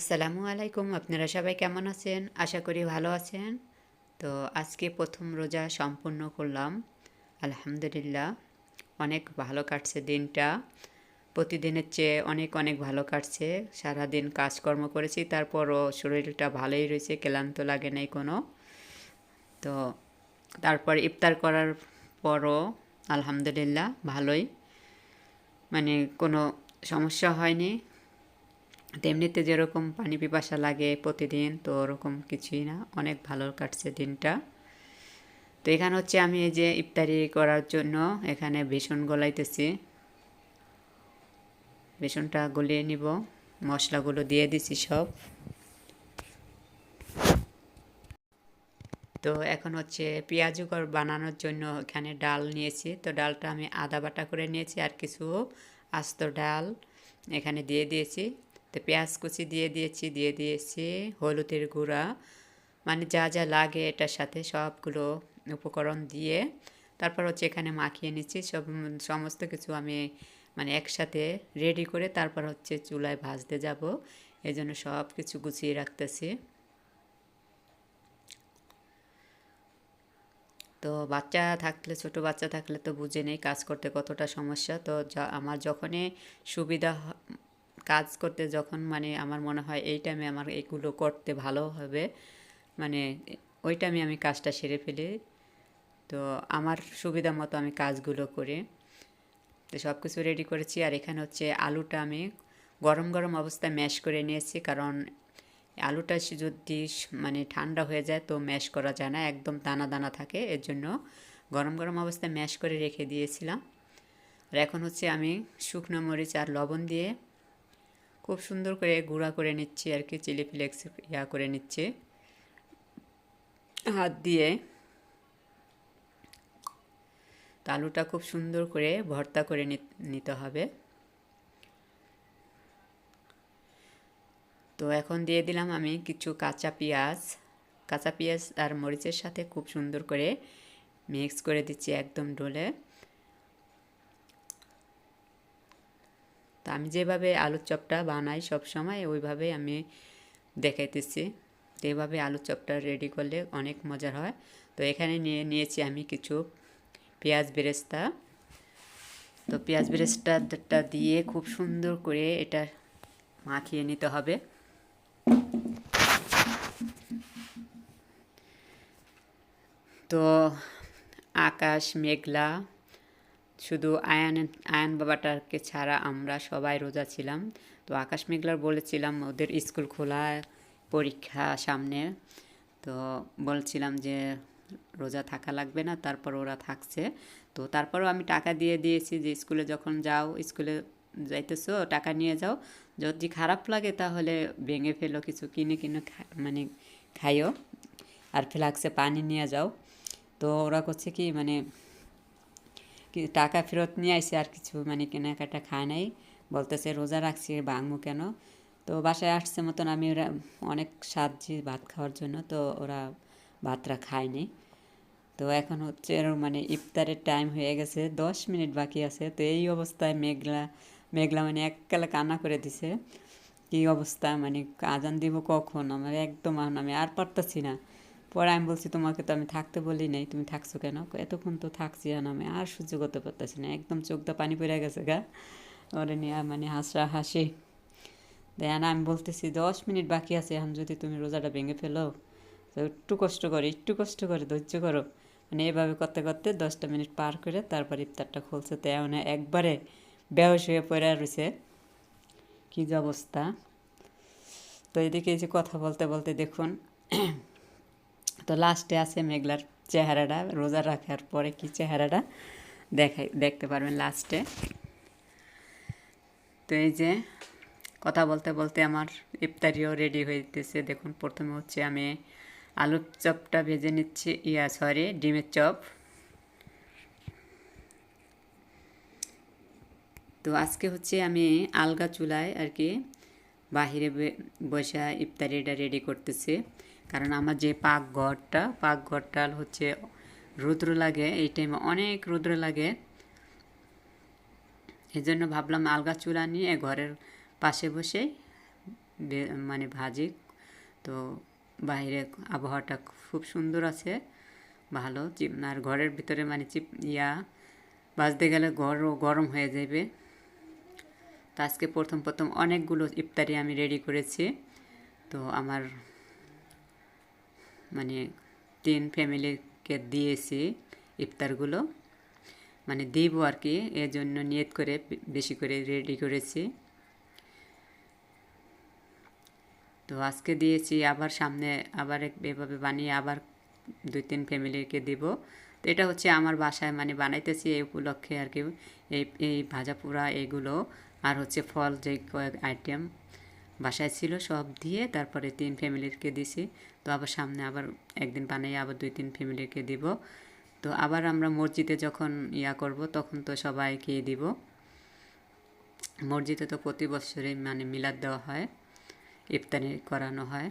আসসালামু আলাইকুম। আপনারা সবাই কেমন আছেন? আশা করি ভালো আছেন। তো আজকে প্রথম রোজা সম্পূর্ণ করলাম। আলহামদুলিল্লাহ, অনেক ভালো কাটছে দিনটা। প্রতিদিনের চেয়ে অনেক অনেক ভালো কাটছে। সারাদিন কাজকর্ম করেছি, তারপরও শরীরটা ভালোই রয়েছে, ক্লান্ত লাগে নাই কোনো। তো তারপর ইফতার করার পরও আলহামদুলিল্লাহ ভালোই। মানে কোনো সমস্যা হয়নি। তেমনিতে যেরকম পানি পিপাসা লাগে প্রতিদিন, তো ওরকম কিছুই না। অনেক ভালো কাটছে দিনটা। তো এখানে হচ্ছে আমি এই যে ইফতারি করার জন্য এখানে বেসন গলাইতেছি। বেসনটা গলিয়ে নিব, মশলাগুলো দিয়ে দিছি সব। তো এখন হচ্ছে পেঁয়াজু বানানোর জন্য এখানে ডাল নিয়েছি। তো ডালটা আমি আদা বাটা করে নিয়েছি আর কিছু আস্ত ডাল এখানে দিয়ে দিয়েছি। তো পেঁয়াজ কুচি দিয়ে দিয়েছি দিয়ে দিয়েছি, হলুদের গুঁড়া। মানে যা যা লাগে এটার সাথে সবগুলো উপকরণ দিয়ে। তারপর হচ্ছে এখানে মাখিয়ে নিচ্ছি, সব সমস্ত কিছু আমি মানে একসাথে রেডি করে তারপর হচ্ছে চুলায় ভাজতে যাব। এই জন্য সব কিছু গুছিয়ে রাখতেছি। তো বাচ্চা থাকলে, ছোট বাচ্চা থাকলে তো বুঝে নেই কাজ করতে কতটা সমস্যা। তো আমার যখনই সুবিধা কাজ করতে যখন মানে আমার মনে হয় এই টাইমে আমার এগুলো করতে ভালো হবে মানে ওই টাইমে আমি কাজটা সেরে ফেলি। তো আমার সুবিধা মতো আমি কাজগুলো করি। তো সব কিছু রেডি করেছি। আর এখানে হচ্ছে আলুটা আমি গরম গরম অবস্থায় ম্যাশ করে নিয়েছি। কারণ আলুটা যদি মানে ঠান্ডা হয়ে যায় তো ম্যাশ করা যায় না, একদম দানা দানা থাকে। এর জন্য গরম গরম অবস্থায় ম্যাশ করে রেখে দিয়েছিলাম। আর এখন হচ্ছে আমি শুকনো মরিচ আর লবণ দিয়ে খুব সুন্দর করে গুঁড়া করে নিচ্ছি আর কি, চিলি ফ্লেক্স ইয়া করে নিচ্ছি। হাত দিয়ে। আলুটা খুব সুন্দর করে ভর্তা করে নিতে হবে। তো এখন দিয়ে দিলাম আমি কিছু কাঁচা পেঁয়াজ। কাঁচা পেঁয়াজ আর মরিচের সাথে খুব সুন্দর করে মিক্স করে দিচ্ছি একদম ডোলে। তো আমি যেভাবে আলুর চপটা বানাই সব সময় ওইভাবে আমি দেখাইতেছি। তো এইভাবে আলুর চপটা রেডি করলে অনেক মজার হয়। তো এখানে নিয়ে নিয়েছি আমি কিছু পেঁয়াজ বেরেস্তা। তো পেঁয়াজ বেরেস্তাটা দিয়ে খুব সুন্দর করে এটা মাখিয়ে নিতে হবে। তো আকাশ মেঘলা। শুধু আয়ান আয়ান বাবাটাকে ছাড়া আমরা সবাই রোজা ছিলাম। তো আকাশ মেঘলার বলেছিলাম, ওদের স্কুল খোলা, পরীক্ষা সামনে। তো বলছিলাম যে, রোজা থাকা লাগবে না। তারপর ওরা থাকছে। তো তারপরও আমি টাকা দিয়ে দিয়েছি যে, স্কুলে যখন যাও, স্কুলে যাইতেছো, টাকা নিয়ে যাও। যদি খারাপ লাগে তাহলে ভেঙে ফেলো, কিছু কিনে কিনে মানে খাইও। আর ফ্লাক্সে পানি নিয়ে যাও। তো ওরা করছে কি মানে কি টাকা ফেরত নিয়ে আসে আর কিছু মানে কেনাকাটা খায় নাই। বলতেছে, রোজা রাখছি বাংমু কেন? তো বাসায় আসছে মতন আমি ওরা অনেক সাজছি ভাত খাওয়ার জন্য, তো ওরা ভাতটা খায়নি তো এখন হচ্ছে এর মানে ইফতারের টাইম হয়ে গেছে, দশ মিনিট বাকি আছে। তো এই অবস্থায় মেঘলা মেঘলা মানে এককালে কান্না করে দিছে। কী অবস্থা মানে আজান দিব কখন? আমার একদম আমি আর পারতাছি না। পরে আমি বলছি, তোমাকে তো আমি থাকতে বলি নাই, তুমি থাকছো কেন? এতক্ষণ তো থাকছি আর আমি আর সহ্য করতে পারতেছি না, একদম চোখটা পানি পড়ে গেছে গা। ওরে নিয়ে মানে হাসা হাসি। দেন আমি বলতেছি, দশ মিনিট বাকি আছে, এখন যদি তুমি রোজাটা ভেঙে ফেলো, তো একটু কষ্ট করো, একটু কষ্ট করে, ধৈর্য করো। মানে এভাবে করতে করতে দশটা মিনিট পার করে তারপর ইফতারটা খুলছে। তো মানে একবারে বেহস হয়ে পড়ে রয়েছে কী যে অবস্থা। তো এদিকে এই যে কথা বলতে বলতে দেখুন তো লাস্টে আছে মেঘলার চেহারাটা, রোজা রাখার পরে কি চেহারাটা? দেখাই, দেখতে পারবেন লাস্টে তো এই যে, কথা বলতে বলতে আমার ইফতারিও রেডি হইতেছে দেখুন, প্রথমে হচ্ছে আমি আলুর চপটা ভেজে নিচ্ছি। ইয়া সরি ডিমের চপ। তো আজকে হচ্ছে আমি আলগা চুলায় আর কি বাহিরে বসা ইফতারিটা রেডি করতেছি। কারণ আমার যে পাকঘরটা পাকঘরটা হচ্ছে রুদ্র লাগে, এই টাইমে অনেক রুদ্র লাগে। এই জন্য ভাবলাম আলগা চুলা নিয়ে ঘরের পাশে বসে মানে ভাজি। তো বাইরে আবহাওয়াটা খুব সুন্দর আছে, ভালো। আর ঘরের ভিতরে মানে চিপ, ইয়া ভাজতে গেলে ঘর গরম হয়ে যাবে। তো আজকে প্রথম প্রথম অনেকগুলো ইফতারি আমি রেডি করেছি। তো আমার মানে তিন ফ্যামিলিকে দিয়েছি ইফতারগুলো। মানে দিব আর কি এর জন্য নিয়ত করে বেশি করে রেডি করেছি। তো আজকে দিয়েছি, আবার সামনে আবার এভাবে বানিয়ে আবার দুই, তিন ফ্যামিলিকে দিব। তো এটা হচ্ছে আমার বাসায় মানে বানাইতেছি এই উপলক্ষে আর কি, এই এই ভাজা পোড়া এগুলো। আর হচ্ছে ফল যে কয়েক আইটেম বাসায় ছিল সব দিয়ে তারপরে তিন ফ্যামিলিকে দিছি। তো আবার সামনে আবার একদিন বানাই, আবার দুই তিন ফ্যামিলিকে দিব। তো আবার আমরা মসজিদে যখন ইয়া করব, তখন তো সবাইকে দিব। মসজিদে তো প্রতি বছরই মানে মিলাদ দেওয়া হয়, ইফতারি করানো হয়।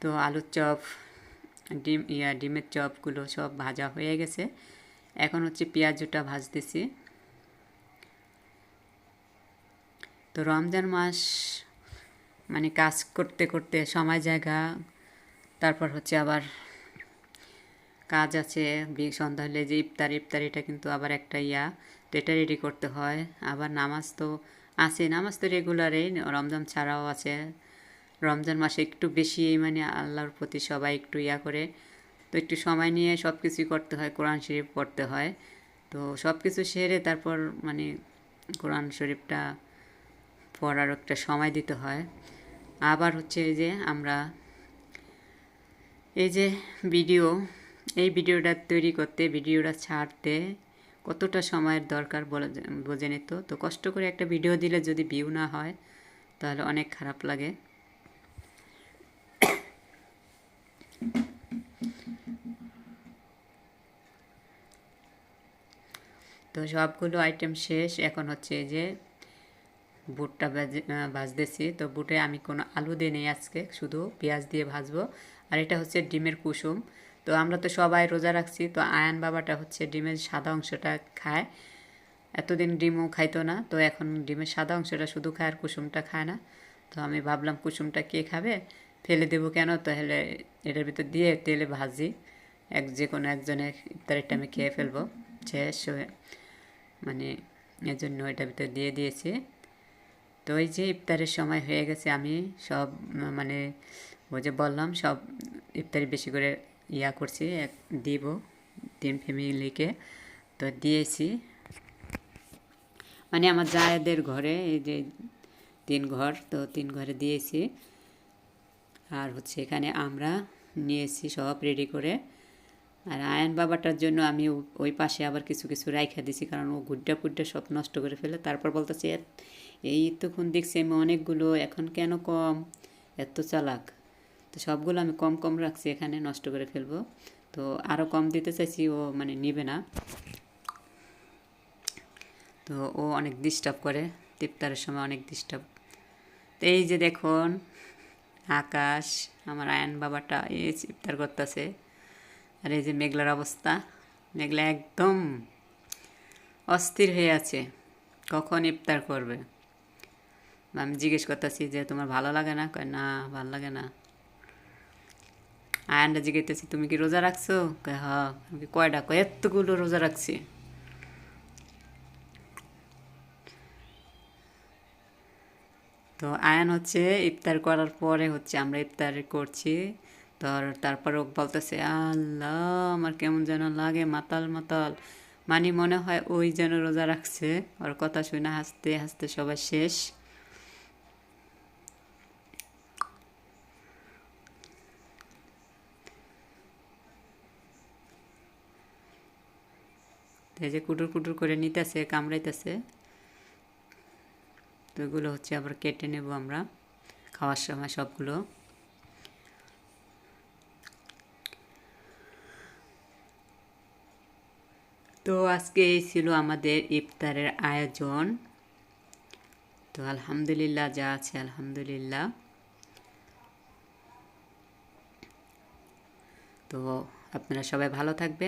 তো আলুর চপ, ডিম, ইয়া, ডিমের চপগুলো সব ভাজা হয়ে গেছে। এখন হচ্ছে পেঁয়াজটা ভাজতেছি। তো রমজান মাস মানে কাজ করতে করতে সময়, জায়গা, তারপর হচ্ছে আবার কাজ আছে, বি- সন্ধ্যা হলে যে ইফতার ইফতার এটা কিন্তু আবার একটা ইয়া। তো এটা রেডি করতে হয়। আবার নামাজ তো আছে, নামাজ তো রেগুলারেই রমজান ছাড়াও আছে। রমজান মাসে একটু বেশি মানে আল্লাহর প্রতি সবাই একটু ইয়া করে। তো একটু সময় নিয়ে সব কিছুই করতে হয়, কোরআন শরীফ পড়তে হয়। তো সব কিছু সেরে তারপর মানে কোরআন শরীফটা পড়ার একটা সময় দিতে হয়। আবার হচ্ছে এই যে আমরা এই যে ভিডিও, এই ভিডিওটা তৈরি করতে, ভিডিওটা ছাড়তে কতটা সময়ের দরকার বোঝে নিত তো কষ্ট করে একটা ভিডিও দিলে যদি ভিউ না হয়, তাহলে অনেক খারাপ লাগে। তো সবগুলো আইটেম শেষ। এখন হচ্ছে এই যে বুটটা ভাজে ভাজতেছি। তো বুটে আমি কোনো আলু দিই নেই আজকে, শুধু পেঁয়াজ দিয়ে ভাজবো। আর এটা হচ্ছে ডিমের কুসুম। তো আমরা তো সবাই রোজা রাখছি, তো আয়ান বাবাটা হচ্ছে ডিমের সাদা অংশটা খায়। এতদিন ডিমও খাইতো না, তো এখন ডিমের সাদা অংশটা শুধু খায় আর কুসুমটা খায় না। তো আমি ভাবলাম কুসুমটা কে খাবে? ফেলে দেবো কেন? তাহলে এটার ভিতর দিয়ে তেলে ভাজি। এক যে কোনো একজনের ইফতারের টাইমে খেয়ে ফেলব। শেষ মানে এর জন্য এটার ভিতর দিয়ে দিয়েছি। তো ওই যে ইফতারের সময় হয়ে গেছে, আমি সব মানে ওই যে বললাম, সব ইফতারি বেশি করে ইয়া করছি, এক দিব তিন ফ্যামিলিকে। তো দিয়েছি। মানে আমার জায়েদের ঘরে এই যে তিন ঘর, তো তিন ঘরে দিয়েছি। আর হচ্ছে এখানে আমরা নিয়েছি সব রেডি করে। আর আয়ন বাবাটার জন্য আমি ওই পাশে আবার কিছু কিছু রাইখা দিছি, কারণ ও গুড্ডা ফুড্ডা সব নষ্ট করে ফেলে। তারপর বলতেছে, "এত- এই তখন দেখছি আমি অনেকগুলো, এখন কেন কম? এত চালাক। তো সবগুলো আমি কম কম রাখছি, এখানে নষ্ট করে ফেলব। তো আরও কম দিতে চাইছি, ও মানে নিবে না। তো ও অনেক ডিস্টার্ব করে, তিপ্তারের সময় অনেক ডিস্টার্ব তো এই যে দেখুন, আকাশ, আমার আয়ন বাবাটা, এই ইফতার করতেছে। আর এই যে মেঘলার অবস্থা, মেঘলা একদম অস্থির হয়ে আছে। কখন ইফতার করবে? আমি জিজ্ঞেস করতেছি যে, তোমার ভালো লাগে না? কয়, না, ভালো লাগে না। আয়নটা জিজ্ঞেসতেছি তুমি কি রোজা রাখছো? কয়, হ, আমি কয়টা কয়, এতগুলো রোজা রাখছি। তো আয়ান হচ্ছে, ইফতার করার পরে হচ্ছে আমরা ইফতার করছি। তো তারপর ও বলতেছে, আল্লাহ, আমার কেমন যেন লাগে, মাতাল মাতাল। মানে মনে হয় ওই যেন রোজা রাখছে। ওর কথা শুনে হাসতে হাসতে সবাই শেষ। এই যে কুটুর কুটুর করে নিতেছে, কামড়াইতেছে। তো এগুলো হচ্ছে আবার কেটে নেব আমরা, খাওয়ার সময় সবগুলো। তো আজকে এই ছিল আমাদের ইফতারের আয়োজন। তো আলহামদুলিল্লাহ, যা আছে আলহামদুলিল্লাহ। তো আপনারা সবাই ভালো থাকবেন।